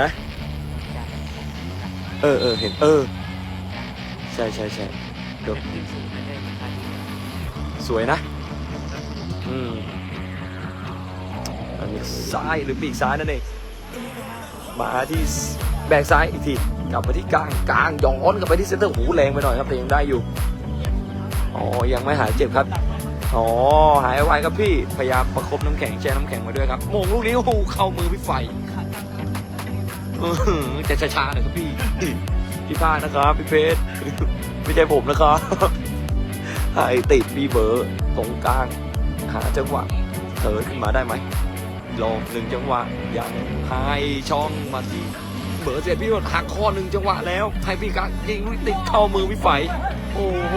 ฮะ เออเออเห็น เออ ใช่ใช่ใช่เดี๋ยวสวยนะ อืม อันนี้ซ้ายหรือปีกซ้ายนั่นเอง มาที่แบกซ้ายอีกที กลับมาที่กลางกลางย้อนกลับไปที่เซนเตอร์หูแรงไปหน่อยครับแต่ยังได้อยู่ อ๋อ ยังไม่หายเจ็บครับอ๋อหายไวครับพี่ พยายามประคบน้ำแข็งแช่น้ำแข็งมาด้วยครับโมงลูกนี้โอ้โหเข้ามือพี่ไฟ จะช้าๆหน่อยครับพี่พี่พลาดนะครับพี่เพชรไม่ใช่ผมนะครับหายติดพี่เบอร์ตรงกลางหาจังหวะเถินขึ้นมาได้ไหมลองหนึ่งจังหวะยังให้ช่องมาที่เบอร์เสียพี่หักข้อหนึ่งจังหวะแล้วให้พี่กักยิงติดเข้ามือพี่ไฟโอ้โห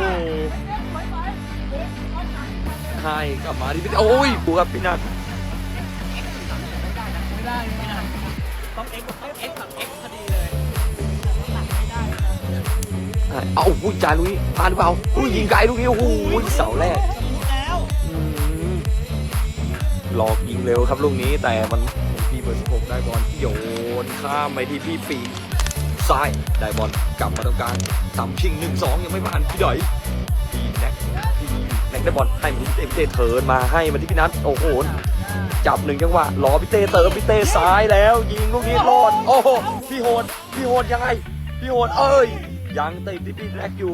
ให้กลับมาที่พี่โอ้ยปูครับพี่นัท ต้องเอ็กต้องเอ็กกับเอ็กพอดีเลยให้เอาอุ้ยจาลูกนี้พลาดหรือเปล่าอุ้ยยิงไกลลูกนี้โอ้โหเสาแรกรู้แล้วอืมหลอกยิงเร็วครับลูกนี้แต่มันพี่เบอร์สิบหกได้บอลโยนข้ามไปที่พี่ปีกซ้ายได้บอลกลับมาตรงกลางทำชิงหนึ่งสองยังไม่ผ่านพี่ดอยพี่แน็กพี่แน็กได้บอลให้มาที่เต้พี่เตเทิร์นมาให้มาที่พี่นัทโอ้โห จับหนึ่งจังหวะรอพี่เต้เติมพี่เต้ซ้ายแล้ว ยิงลูกนี้รอดโอ้โหพี่โหดพี่โหดยังไงพี่โหดเอ้ยยังติดที่พี่แน็กอยู่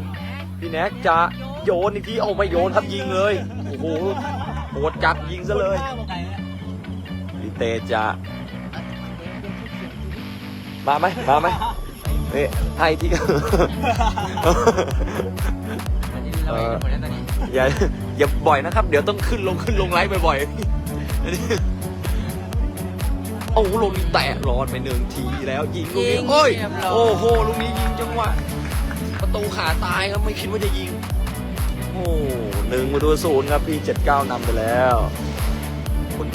พี่แน็กจะโยนอีกทีเอาไม่โยนครับยิงเลยโอ้โหโหดจัดยิงซะเลยพี่เตจะมาไหมมาไหมเฮ้ยให้ที่อย่าอย่าบ่อยนะครับ เดี๋ยวต้องขึ้นลงขึ้นลงไลฟ์บ่อยๆ โอ้โหลงนี้แตะรอดไปหนึ่งทีแล้วยิงลูกนี้โอ้ยโอ้โหลูกนี้ยิงจังหวะประตูขาตายครับไม่คิดว่าจะยิง โอ้หนึ่งประตูศูนย์ครับพี่เจ็ดเก้านำไปแล้วคน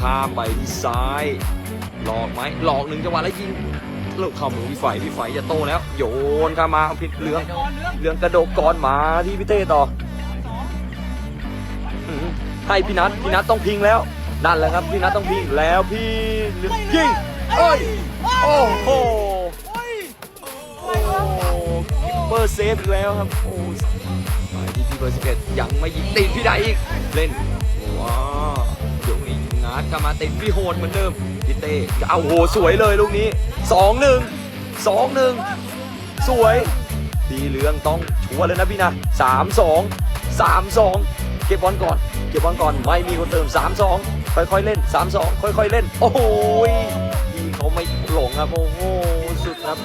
ข้ามไปที่ซ้าย หลอกไหมหลอกหนึ่งจังหวะแล้วยิงลูกเข้ามือพี่ไฟพี่ไฟจะโตแล้ว โยนเข้ามาผิดเหลืองโดนเรื่อง เรื่องกระโดดก่อนมาที่พี่เต้ต่ออืมให้พี่นัทพี่นัทต้องพิงแล้ว นั่นแหละครับพี่นัทต้องพิงแล้วพี่ยิงเอ้ยโอ้โหโอ้ยโอ้คิปเปอร์เซฟอีกแล้วครับโอ้ไปที่พี่เบอร์สิบเอ็ดยังไม่ยิงติดพี่ใดอีกเล่นว้าวโยงอีกงัดกลับมาติดพี่โหดเหมือนเดิมพี่เต้เอาโหสวยเลยลูกนี้สองหนึ่งสองหนึ่งสวยสีเหลืองต้องชัวร์เลยนะพี่นะสามสองสามสองเก็บบอลก่อน เก็บบอลก่อนไม่มีคนเติมสามสอง ค่อยๆเล่นสามสองค่อยๆเล่น โอ้โหยิงเขาไม่หลงครับ โอ้โห สุดครับ